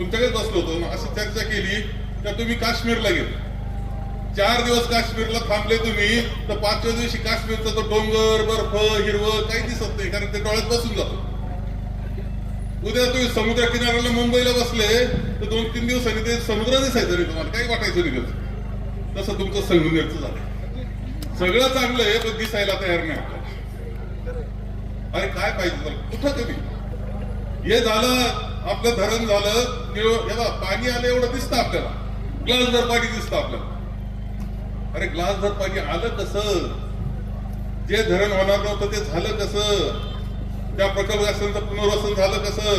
तुमच्याकडे बसलो होतो. अशी चर्चा केली तर तुम्ही काश्मीरला गेले. चार दिवस काश्मीरला थांबले तुम्ही तर पाचव्या दिवशी काश्मीरचा तो डोंगर बर्फ हिरवं काही दिसत नाही कारण ते डोळ्यात बसून जातो. उद्या तुम्ही समुद्र किनाऱ्याला मुंबईला बसले तर दोन तीन दिवसांनी ते समुद्र दिसायचं नाही तुम्हाला. काही वाटायचं नाही त्याचं. तसं तुमचं संगमनेरचं झालं. सगळं चांगलं आहे पण दिसायला तयार नाही आपल्याला. अरे काय पाहिजे तुला कुठं कमी हे झालं आपलं धरण झालं निळ- पाणी आलं एवढं दिसतं आपल्याला. ग्लास भर पाणी दिसतं आपल्याला. अरे ग्लास भर पाणी आलं कसं? जे धरण होणार नव्हतं ते झालं कसं? त्या प्रकल्पाचं पुनर्वसन झालं कसं?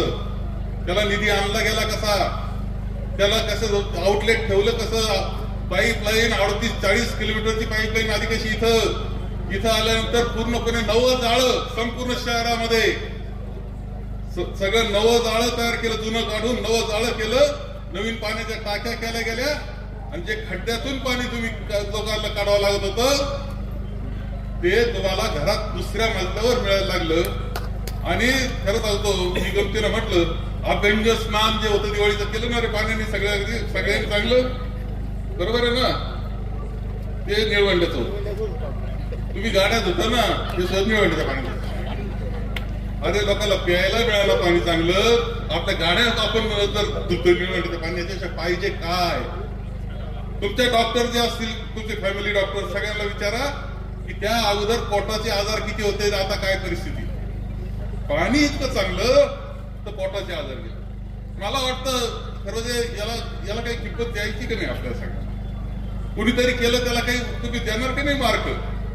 त्याला निधी आणला गेला कसा? त्याला कसं आउटलेट ठेवलं कसं? पाईपलाईन अडतीस चाळीस किलोमीटरची पाईपलाईन आधी कशी इथं? इथं आल्यानंतर पूर्णपणे नवं जाळं संपूर्ण शहरामध्ये. सगळं नवं जाळं तयार केलं जुनं काढून नवं जाळं केलं नवीन पाण्याच्या टाक्या केल्या गेल्या आणि जे खड्ड्यातून पाणी तुम्ही लोकांना काढावं लागत होतं ते तुम्हाला घरात दुसऱ्या मजल्यावर मिळायला लागलं. आणि खरं सांगतो मी गमतीनं म्हटलं अभ्यंग स्नान जे होतं दिवाळीचं केलं ना रे पाण्याने सगळ्या सगळ्यांनी चांगलं. बरोबर आहे ना? ते निळवंड्याचं होतं. तुम्ही गाड्या धुता ना ते सहज निळवंड्याच्या पाण्याचं अरे लोकांना प्यायला मिळालं पाणी चांगलं. आपल्या गाड्या आपण जर पाण्याच्या पाहिजे काय? तुमचे डॉक्टर जे असतील तुमचे फॅमिली डॉक्टर सगळ्यांना विचारा की त्या अगोदर पोटाचे आजार किती होते आता काय परिस्थिती? पाणी इतकं चांगलं तर पोटाचे आजार गेले. मला वाटतं खरं जे याला याला काही किंमत द्यायची का नाही आपल्या सगळ्यांना कुणीतरी केलं त्याला काही तुम्ही देणार की नाही मार्क?